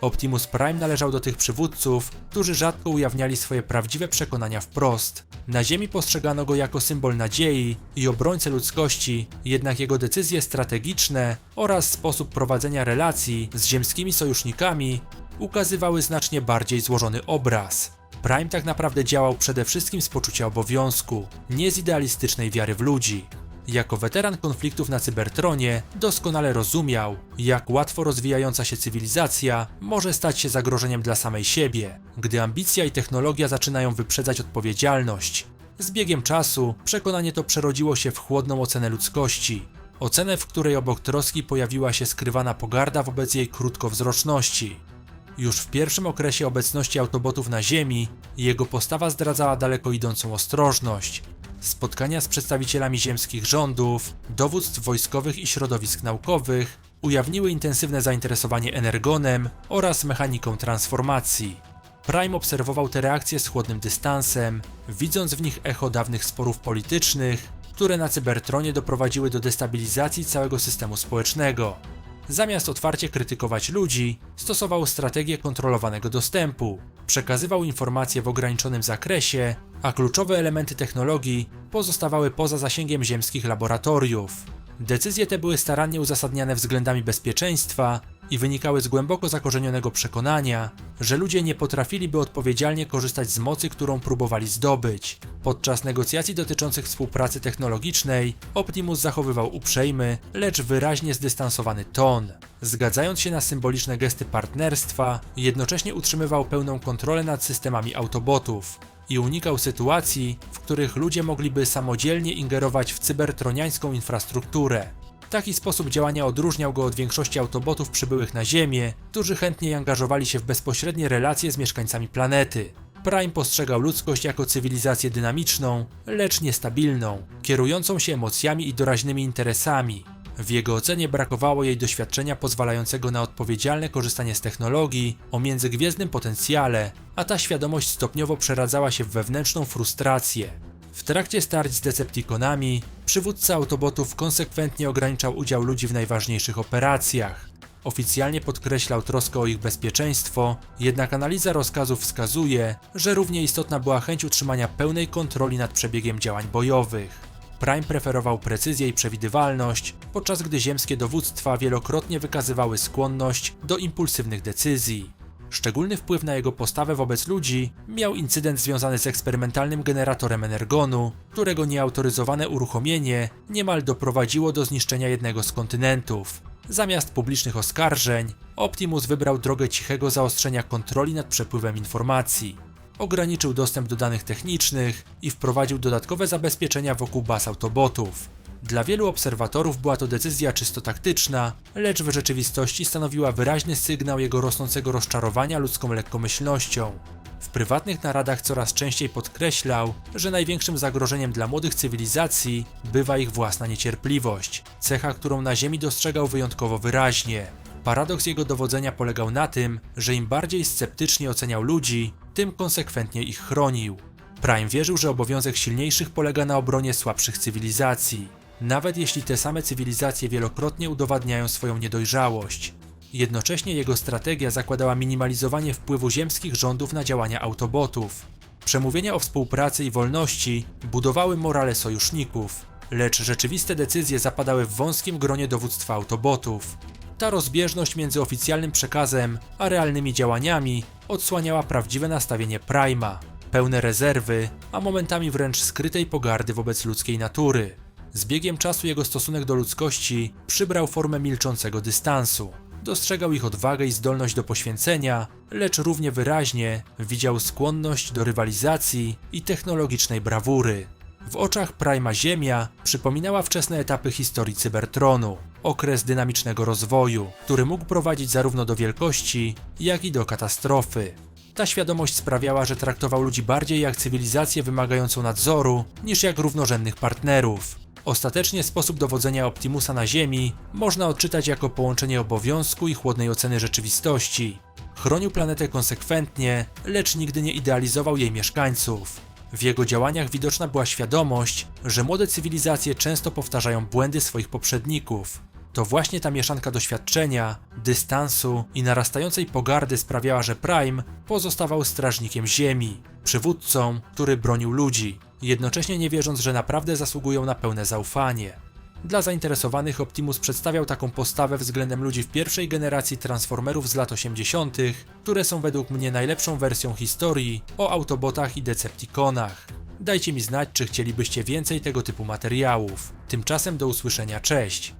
Optimus Prime należał do tych przywódców, którzy rzadko ujawniali swoje prawdziwe przekonania wprost. Na Ziemi postrzegano go jako symbol nadziei i obrońcę ludzkości, jednak jego decyzje strategiczne oraz sposób prowadzenia relacji z ziemskimi sojusznikami ukazywały znacznie bardziej złożony obraz. Prime tak naprawdę działał przede wszystkim z poczucia obowiązku, nie z idealistycznej wiary w ludzi. Jako weteran konfliktów na Cybertronie doskonale rozumiał, jak łatwo rozwijająca się cywilizacja może stać się zagrożeniem dla samej siebie, gdy ambicja i technologia zaczynają wyprzedzać odpowiedzialność. Z biegiem czasu przekonanie to przerodziło się w chłodną ocenę ludzkości. Ocenę, w której obok troski pojawiła się skrywana pogarda wobec jej krótkowzroczności. Już w pierwszym okresie obecności Autobotów na Ziemi jego postawa zdradzała daleko idącą ostrożność. Spotkania z przedstawicielami ziemskich rządów, dowództw wojskowych i środowisk naukowych ujawniły intensywne zainteresowanie energonem oraz mechaniką transformacji. Prime obserwował te reakcje z chłodnym dystansem, widząc w nich echo dawnych sporów politycznych, które na Cybertronie doprowadziły do destabilizacji całego systemu społecznego. Zamiast otwarcie krytykować ludzi, stosował strategię kontrolowanego dostępu. Przekazywał informacje w ograniczonym zakresie, a kluczowe elementy technologii pozostawały poza zasięgiem ziemskich laboratoriów. Decyzje te były starannie uzasadniane względami bezpieczeństwa i wynikały z głęboko zakorzenionego przekonania, że ludzie nie potrafiliby odpowiedzialnie korzystać z mocy, którą próbowali zdobyć. Podczas negocjacji dotyczących współpracy technologicznej Optimus zachowywał uprzejmy, lecz wyraźnie zdystansowany ton. Zgadzając się na symboliczne gesty partnerstwa, jednocześnie utrzymywał pełną kontrolę nad systemami Autobotów i unikał sytuacji, w których ludzie mogliby samodzielnie ingerować w cybertroniańską infrastrukturę. Taki sposób działania odróżniał go od większości autobotów przybyłych na Ziemię, którzy chętniej angażowali się w bezpośrednie relacje z mieszkańcami planety. Prime postrzegał ludzkość jako cywilizację dynamiczną, lecz niestabilną, kierującą się emocjami i doraźnymi interesami. W jego ocenie brakowało jej doświadczenia pozwalającego na odpowiedzialne korzystanie z technologii o międzygwiezdnym potencjale, a ta świadomość stopniowo przeradzała się w wewnętrzną frustrację. W trakcie starć z Decepticonami, przywódca Autobotów konsekwentnie ograniczał udział ludzi w najważniejszych operacjach. Oficjalnie podkreślał troskę o ich bezpieczeństwo, jednak analiza rozkazów wskazuje, że równie istotna była chęć utrzymania pełnej kontroli nad przebiegiem działań bojowych. Prime preferował precyzję i przewidywalność, podczas gdy ziemskie dowództwa wielokrotnie wykazywały skłonność do impulsywnych decyzji. Szczególny wpływ na jego postawę wobec ludzi miał incydent związany z eksperymentalnym generatorem energonu, którego nieautoryzowane uruchomienie niemal doprowadziło do zniszczenia jednego z kontynentów. Zamiast publicznych oskarżeń, Optimus wybrał drogę cichego zaostrzenia kontroli nad przepływem informacji. Ograniczył dostęp do danych technicznych i wprowadził dodatkowe zabezpieczenia wokół baz Autobotów. Dla wielu obserwatorów była to decyzja czysto taktyczna, lecz w rzeczywistości stanowiła wyraźny sygnał jego rosnącego rozczarowania ludzką lekkomyślnością. W prywatnych naradach coraz częściej podkreślał, że największym zagrożeniem dla młodych cywilizacji bywa ich własna niecierpliwość, cecha, którą na Ziemi dostrzegał wyjątkowo wyraźnie. Paradoks jego dowodzenia polegał na tym, że im bardziej sceptycznie oceniał ludzi, tym konsekwentnie ich chronił. Prime wierzył, że obowiązek silniejszych polega na obronie słabszych cywilizacji, nawet jeśli te same cywilizacje wielokrotnie udowadniają swoją niedojrzałość. Jednocześnie jego strategia zakładała minimalizowanie wpływu ziemskich rządów na działania Autobotów. Przemówienia o współpracy i wolności budowały morale sojuszników, lecz rzeczywiste decyzje zapadały w wąskim gronie dowództwa Autobotów. Ta rozbieżność między oficjalnym przekazem a realnymi działaniami odsłaniała prawdziwe nastawienie Prima, pełne rezerwy, a momentami wręcz skrytej pogardy wobec ludzkiej natury. Z biegiem czasu jego stosunek do ludzkości przybrał formę milczącego dystansu. Dostrzegał ich odwagę i zdolność do poświęcenia, lecz równie wyraźnie widział skłonność do rywalizacji i technologicznej brawury. W oczach Prima Ziemia przypominała wczesne etapy historii Cybertronu, okres dynamicznego rozwoju, który mógł prowadzić zarówno do wielkości, jak i do katastrofy. Ta świadomość sprawiała, że traktował ludzi bardziej jak cywilizację wymagającą nadzoru, niż jak równorzędnych partnerów. Ostatecznie sposób dowodzenia Optimusa na Ziemi można odczytać jako połączenie obowiązku i chłodnej oceny rzeczywistości. Chronił planetę konsekwentnie, lecz nigdy nie idealizował jej mieszkańców. W jego działaniach widoczna była świadomość, że młode cywilizacje często powtarzają błędy swoich poprzedników. To właśnie ta mieszanka doświadczenia, dystansu i narastającej pogardy sprawiała, że Prime pozostawał strażnikiem Ziemi, przywódcą, który bronił ludzi, jednocześnie nie wierząc, że naprawdę zasługują na pełne zaufanie. Dla zainteresowanych Optimus przedstawiał taką postawę względem ludzi w pierwszej generacji Transformerów z lat 80., które są według mnie najlepszą wersją historii o Autobotach i Decepticonach. Dajcie mi znać, czy chcielibyście więcej tego typu materiałów. Tymczasem do usłyszenia, cześć!